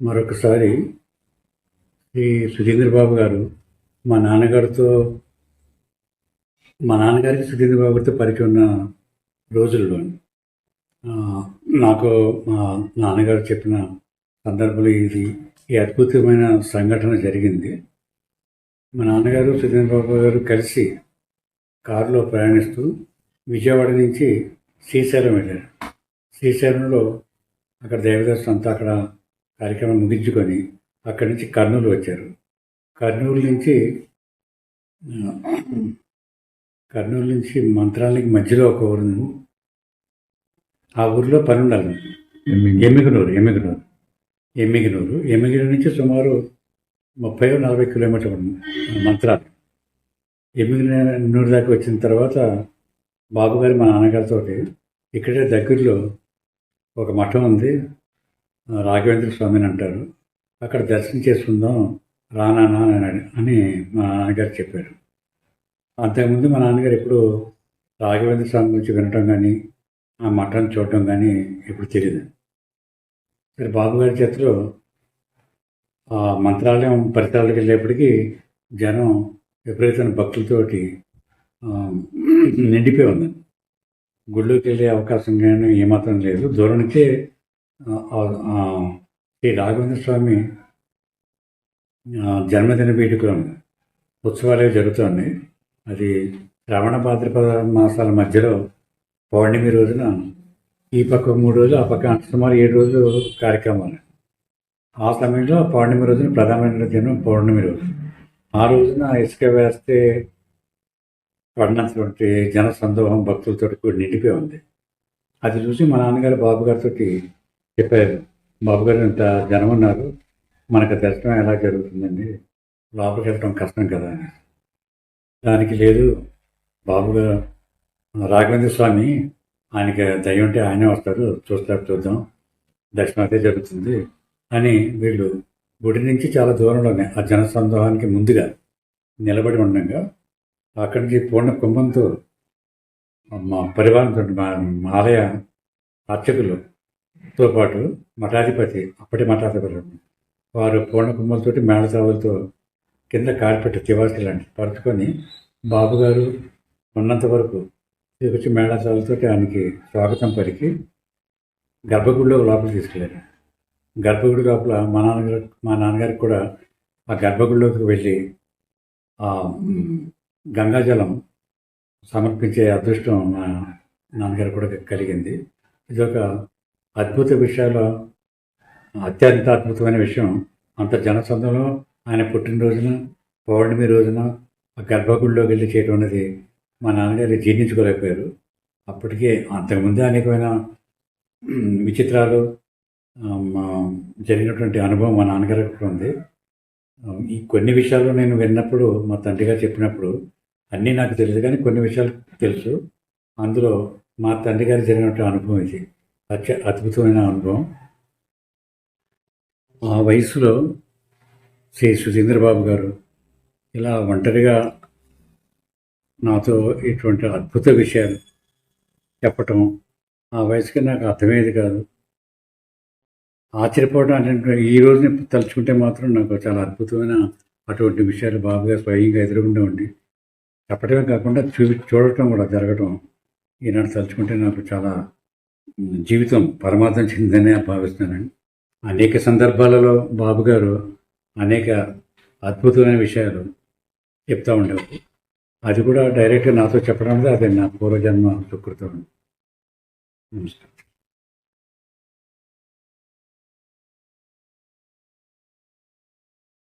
మరొకసారి శ్రీ సుధీంద్ర బాబు గారు మా నాన్నగారితో మా నాన్నగారికి సుధీంద్ర బాబు గారితో పరిచయం ఉన్న రోజుల్లో నాకు మా నాన్నగారు చెప్పిన సందర్భంలో ఇది ఈ అద్భుతమైన సంఘటన జరిగింది. మా నాన్నగారు సుధీంద్ర బాబు గారు కలిసి కారులో ప్రయాణిస్తూ విజయవాడ నుంచి శ్రీశైలం వెళ్ళారు. శ్రీశైలంలో అక్కడ దేవదర్శనం అంతా అక్కడ కార్యక్రమం ముగించుకొని అక్కడి నుంచి కర్నూలు వచ్చారు. కర్నూలు నుంచి కర్నూలు నుంచి మంత్రాలకి మధ్యలో ఒక ఊరు. ఆ ఊరిలో పని ఉండాలి. ఎమ్మిగనూరు. ఎమ్మిగనూరు ఎమ్మిగనూరు. ఎమ్మిగనూరు. నుంచి సుమారు ముప్పై నలభై కిలోమీటర్లు ఉంది. మంత్రాలు. ఎమ్మిగనూరు దాకా వచ్చిన తర్వాత బాబు గారు మా నాన్నగారితో ఇక్కడే దగ్గరలో ఒక మఠం ఉంది. రాఘవేంద్ర స్వామిని అంటారు. అక్కడ దర్శనం చేసుకుందాం రానా అని అని మా నాన్నగారు చెప్పారు. అంతకుముందు మా నాన్నగారు ఎప్పుడు రాఘవేంద్ర స్వామి గురించి వినటం కానీ ఆ మఠాన్ని చూడటం కానీ ఎప్పుడు తెలియదు సరే బాబు గారి చేతిలో ఆ మంత్రాలయం పరిసరాలకు వెళ్ళేప్పటికీ జనం విపరీతమైన భక్తులతోటి నిండిపోయి ఉంది గుళ్ళోకి వెళ్ళే అవకాశం కానీ ఏమాత్రం లేదు. దూరం నుంచే శ్రీ రాఘవేంద్ర స్వామి జన్మదిన వేడుకలు ఉత్సవాలే జరుగుతుంది అది శ్రవణ భాద్రపద మాసాల మధ్యలో పౌర్ణమి రోజున ఈ పక్క మూడు రోజులు ఆ పక్క సుమారు ఏడు రోజులు కార్యక్రమాలు. ఆ సమయంలో పౌర్ణమి రోజున ప్రధానమైన దినం పౌర్ణమి రోజు. ఆ రోజున ఇసుక వేస్తే పడినటువంటి జన సందోహం భక్తులతో కూడి నిండిపోయి ఉంది. అది చూసి మా నాన్నగారు బాబు గారితో చెప్పారు బాబు గారు ఇంత జనం ఉన్నారు. మనకు దర్శనం ఎలా జరుగుతుందండి? లోపలికి వెళ్ళడం కష్టం కదా. అని దానికి లేదు. బాబు గారు రాఘవేంద్ర స్వామి ఆయనకి దయ ఉంటే ఆయనే వస్తారు. చూస్తారు చూద్దాం. దర్శనం అయితే జరుగుతుంది అని వీళ్ళు గుడి నుంచి చాలా దూరంలోనే ఆ జన సందోహానికి ముందుగా నిలబడి ఉండగా అక్కడి నుంచి పూర్ణ కుంభంతో మా పరివారంతో మా ఆలయ అర్చకులు తో పాటు మఠాధిపతి అప్పటి మఠాధిపతి వారు పూర్ణ మేళతావులతో కింద కార్పెట్ తివాసి లాంటి పరుచుకొని బాబుగారు ఉన్నంత వరకు తీసుకొచ్చి మేళతావులతో ఆయనకి స్వాగతం పలికి గర్భగుడిలో లోపల తీసుకెళ్ళారు గర్భగుడి లోపల మా నాన్నగారు మా నాన్నగారికి కూడా ఆ గర్భగుడిలోకి వెళ్ళి ఆ గంగాజలం సమర్పించే అదృష్టం మా నాన్నగారు కూడా కలిగింది. ఇది ఒక అద్భుత విషయాలు అత్యంత అద్భుతమైన విషయం. అంత జనసందంలో ఆయన పుట్టినరోజున పౌర్ణమి రోజున గర్భగుడిలోకి వెళ్ళి చేయడం అనేది మా నాన్నగారు జీర్ణించుకోలేకపోయారు. అప్పటికే అంతకుముందే అనేకమైన విచిత్రాలు మా జరిగినటువంటి అనుభవం మా నాన్నగారికి కూడా ఉంది. ఈ కొన్ని విషయాలు నేను విన్నప్పుడు మా తండ్రి గారు చెప్పినప్పుడు అన్నీ నాకు తెలియదు కానీ కొన్ని విషయాలు తెలుసు. అందులో మా తండ్రి గారు జరిగినటువంటి అనుభవం ఇది. అత్య అద్భుతమైన అనుభవం. ఆ వయసులో శ్రీ సుధీంద్రబాబు గారు ఇలా ఒంటరిగా నాతో ఇటువంటి అద్భుత విషయాలు చెప్పటం ఆ వయసుకి నాకు అర్థమయ్యేది కాదు. ఆశ్చర్యపోవడం అంటే ఈ రోజుని తలుచుకుంటే మాత్రం నాకు చాలా అద్భుతమైన అటువంటి విషయాలు బాబుగా స్వయంగా ఎదురుగుండా ఉండి చెప్పడమే కాకుండా చూ చూడటం కూడా జరగటం ఈనాడు తలుచుకుంటే నాకు చాలా జీవితం పరమార్థం చెందిందనే భావిస్తున్నాను అనేక సందర్భాలలో బాబు గారు అనేక అద్భుతమైన విషయాలు చెప్తూ ఉండేవారు. అది కూడా డైరెక్ట్గా నాతో చెప్పడం అది నా పూర్వజన్మ సుకృతం నమస్కారం.